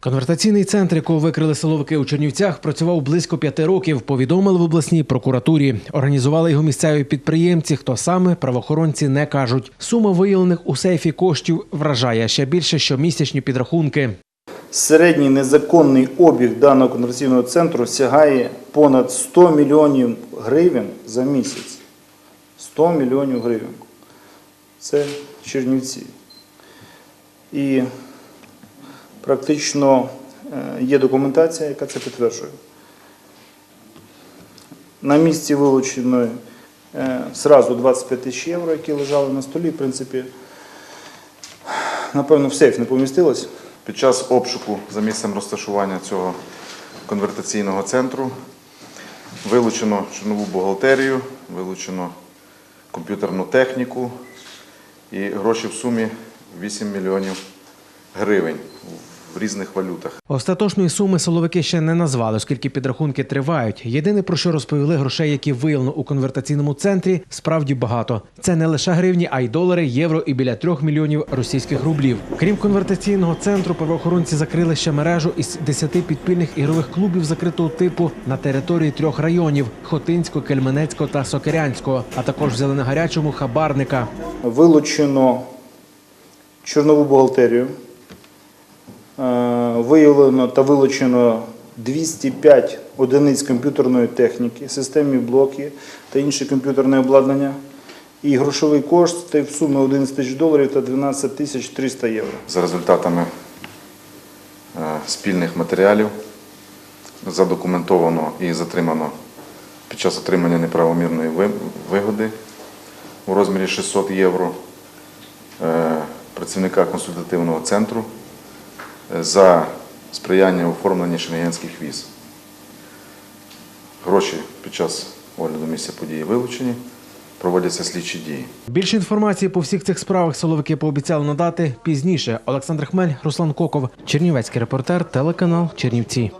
Конвертаційний центр, якого викрили силовики у Чернівцях, працював близько п'яти років. Повідомили в обласній прокуратурі. Організували його місцеві підприємці. Хто саме правоохоронці не кажуть. Сума виявлених у сейфі коштів вражає ще більше щомісячні підрахунки. Середній незаконний обіг даного конверсійного центру сягає понад 100 мільйонів гривень за місяць. 100 мільйонів гривень. Це Чернівці. І практично е, є документація, яка це підтверджує. На місці вилучено е, зразу 25 тисяч євро, які лежали на столі. В принципі, напевно, в сейф не помістилось. Під час обшуку за місцем розташування цього конвертаційного центру вилучено чорнову бухгалтерію, вилучено комп'ютерну техніку і гроші в сумі 8 мільйонів гривень в різних валютах. Остаточної суми силовики ще не назвали, оскільки підрахунки тривають. Єдине про що розповіли грошей, які виявлено у конвертаційному центрі, справді багато. Це не лише гривні, а й долари, євро і біля трьох мільйонів російських рублів. Крім конвертаційного центру, правоохоронці закрили ще мережу із десяти підпільних ігрових клубів закритого типу на території трьох районів: Хотинського, Кельменецького та Сокирянського, а також взяли на гарячому хабарника. Вилучено чорнову бухгалтерію, виявлено та вилучено 205 одиниць комп'ютерної техніки, системні блоки та інше комп'ютерне обладнання. І грошовий кошт в сумі 11 тисяч доларів та 12 тисяч 300 євро. За результатами е, спільних матеріалів задокументовано і затримано під час отримання неправомірної вигоди у розмірі 600 євро е, працівника консультативного центру е, за сприяння оформлення шенгенських віз. Гроші під час огляду місця події вилучені, проводяться слідчі дії. Більше інформації по всіх цих справах силовики пообіцяли надати пізніше. Олександр Хмель, Руслан Коков, Чернівецький репортер, телеканал Чернівці.